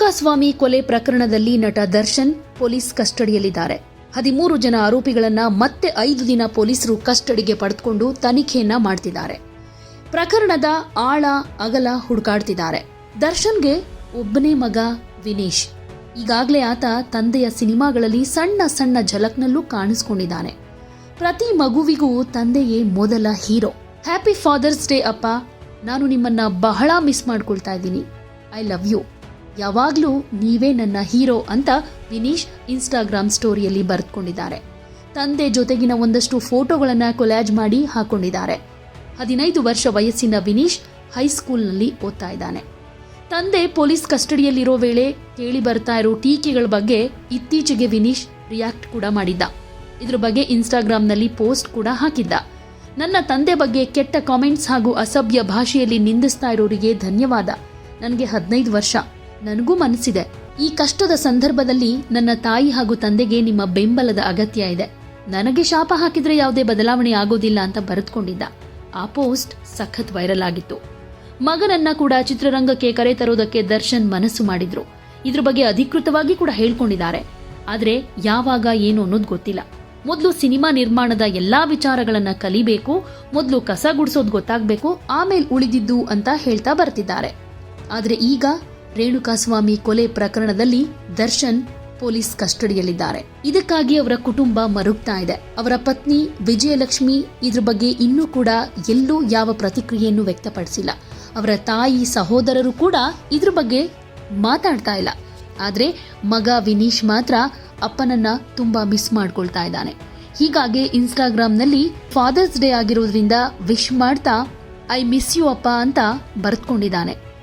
ರೇಣುಕಾಸ್ವಾಮಿ ಕೊಲೆ ಪ್ರಕರಣದಲ್ಲಿ ನಟ ದರ್ಶನ್ ಪೊಲೀಸ್ ಕಸ್ಟಡಿಯಲ್ಲಿದ್ದಾರೆ. ಹದಿಮೂರು ಜನ ಆರೋಪಿಗಳನ್ನ ಮತ್ತೆ ಐದು ದಿನ ಪೊಲೀಸರು ಕಸ್ಟಡಿಗೆ ಪಡೆದುಕೊಂಡು ತನಿಖೆಯನ್ನ ಮಾಡ್ತಿದ್ದಾರೆ. ಪ್ರಕರಣದ ಆಳ, ಅಗಲ ಹುಡುಕಾಡ್ತಿದ್ದಾರೆ. ದರ್ಶನ್ಗೆ ಒಬ್ಬನೇ ಮಗ ವಿನೀಶ್. ಈಗಾಗಲೇ ಆತ ತಂದೆಯ ಸಿನಿಮಾಗಳಲ್ಲಿ ಸಣ್ಣ ಸಣ್ಣ ಝಲಕ್ನಲ್ಲೂ ಕಾಣಿಸ್ಕೊಂಡಿದ್ದಾನೆ. ಪ್ರತಿ ಮಗುವಿಗೂ ತಂದೆಯೇ ಮೊದಲ ಹೀರೋ. ಹ್ಯಾಪಿ ಫಾದರ್ಸ್ ಡೇ ಅಪ್ಪ. ನಾನು ನಿಮ್ಮನ್ನ ಬಹಳ ಮಿಸ್ ಮಾಡ್ಕೊಳ್ತಾ ಇದ್ದೀನಿ. I love you. ಯಾವಾಗ್ಲೂ ನೀವೇ ನನ್ನ ಹೀರೋ ಅಂತ ವಿನೀಶ್ ಇನ್ಸ್ಟಾಗ್ರಾಮ್ ಸ್ಟೋರಿಯಲ್ಲಿ ಬರೆದುಕೊಂಡಿದ್ದಾರೆ. ತಂದೆ ಜೊತೆಗಿನ ಒಂದಷ್ಟು ಫೋಟೋಗಳನ್ನು ಕೊಲ್ಯಾಜ್ ಮಾಡಿ ಹಾಕೊಂಡಿದ್ದಾರೆ. ಹದಿನೈದು ವರ್ಷ ವಯಸ್ಸಿನ ವಿನೀಶ್ ಹೈಸ್ಕೂಲ್ನಲ್ಲಿ ಓದ್ತಾ ಇದ್ದಾನೆ. ತಂದೆ ಪೊಲೀಸ್ ಕಸ್ಟಡಿಯಲ್ಲಿರೋ ವೇಳೆ ಕೇಳಿ ಬರ್ತಾ ಇರೋ ಟೀಕೆಗಳ ಬಗ್ಗೆ ಇತ್ತೀಚೆಗೆ ವಿನೀಶ್ ರಿಯಾಕ್ಟ್ ಕೂಡ ಮಾಡಿದ್ದ. ಇದ್ರ ಬಗ್ಗೆ ಇನ್ಸ್ಟಾಗ್ರಾಮ್ನಲ್ಲಿ ಪೋಸ್ಟ್ ಕೂಡ ಹಾಕಿದ್ದ. ನನ್ನ ತಂದೆ ಬಗ್ಗೆ ಕೆಟ್ಟ ಕಾಮೆಂಟ್ಸ್ ಹಾಗೂ ಅಸಭ್ಯ ಭಾಷೆಯಲ್ಲಿ ನಿಂದಿಸ್ತಾ ಇರೋರಿಗೆ ಧನ್ಯವಾದ. ನನಗೆ ಹದಿನೈದು ವರ್ಷ. ನನಗೂ ಮನಸ್ಸಿದೆ. ಈ ಕಷ್ಟದ ಸಂದರ್ಭದಲ್ಲಿ ನನ್ನ ತಾಯಿ ಹಾಗೂ ತಂದೆಗೆ ನಿಮ್ಮ ಬೆಂಬಲದ ಅಗತ್ಯ ಇದೆ. ನನಗೆ ಶಾಪ ಹಾಕಿದ್ರೆ ಯಾವುದೇ ಬದಲಾವಣೆ ಆಗೋದಿಲ್ಲ ಅಂತ ಬರೆದುಕೊಂಡಿದ್ದ. ಆ ಪೋಸ್ಟ್ ಸಖತ್ ವೈರಲ್ ಆಗಿತ್ತು. ಮಗನನ್ನ ಕೂಡ ಚಿತ್ರರಂಗಕ್ಕೆ ಕರೆ ತರೋದಕ್ಕೆ ದರ್ಶನ್ ಮನಸ್ಸು ಮಾಡಿದ್ರು. ಇದ್ರ ಬಗ್ಗೆ ಅಧಿಕೃತವಾಗಿ ಕೂಡ ಹೇಳ್ಕೊಂಡಿದ್ದಾರೆ. ಆದ್ರೆ ಯಾವಾಗ, ಏನು ಅನ್ನೋದು ಗೊತ್ತಿಲ್ಲ. ಮೊದಲು ಸಿನಿಮಾ ನಿರ್ಮಾಣದ ಎಲ್ಲಾ ವಿಚಾರಗಳನ್ನ ಕಲಿಬೇಕು, ಮೊದಲು ಕಸ ಗುಡಿಸೋದು ಗೊತ್ತಾಗಬೇಕು, ಆಮೇಲೆ ಉಳಿದಿದ್ದು ಅಂತ ಹೇಳ್ತಾ ಬರ್ತಿದ್ದಾರೆ. ಆದರೆ ಈಗ ರೇಣುಕಾಸ್ವಾಮಿ ಕೊಲೆ ಪ್ರಕರಣದಲ್ಲಿ ದರ್ಶನ್ ಪೊಲೀಸ್ ಕಸ್ಟಡಿಯಲ್ಲಿದ್ದಾರೆ. ಇದಕ್ಕಾಗಿ ಅವರ ಕುಟುಂಬ ಮರುಗ್ತಾ ಇದೆ. ಅವರ ಪತ್ನಿ ವಿಜಯಲಕ್ಷ್ಮಿ ಇದ್ರ ಬಗ್ಗೆ ಇನ್ನೂ ಕೂಡ ಎಲ್ಲೂ ಯಾವ ಪ್ರತಿಕ್ರಿಯೆಯನ್ನು ವ್ಯಕ್ತಪಡಿಸಿಲ್ಲ. ಅವರ ತಾಯಿ ಸಹೋದರರು ಕೂಡ ಇದ್ರ ಬಗ್ಗೆ ಮಾತಾಡ್ತಾ ಇಲ್ಲ. ಆದ್ರೆ ಮಗ ವಿನೀಶ್ ಮಾತ್ರ ಅಪ್ಪನನ್ನ ತುಂಬಾ ಮಿಸ್ ಮಾಡ್ಕೊಳ್ತಾ ಇದ್ದಾನೆ. ಹೀಗಾಗಿ ಇನ್ಸ್ಟಾಗ್ರಾಮ್ನಲ್ಲಿ ಫಾದರ್ಸ್ ಡೇ ಆಗಿರೋದ್ರಿಂದ ವಿಶ್ ಮಾಡ್ತಾ, ಐ ಮಿಸ್ ಯು ಅಪ್ಪ ಅಂತ ಬರೆದುಕೊಂಡಿದ್ದಾನೆ.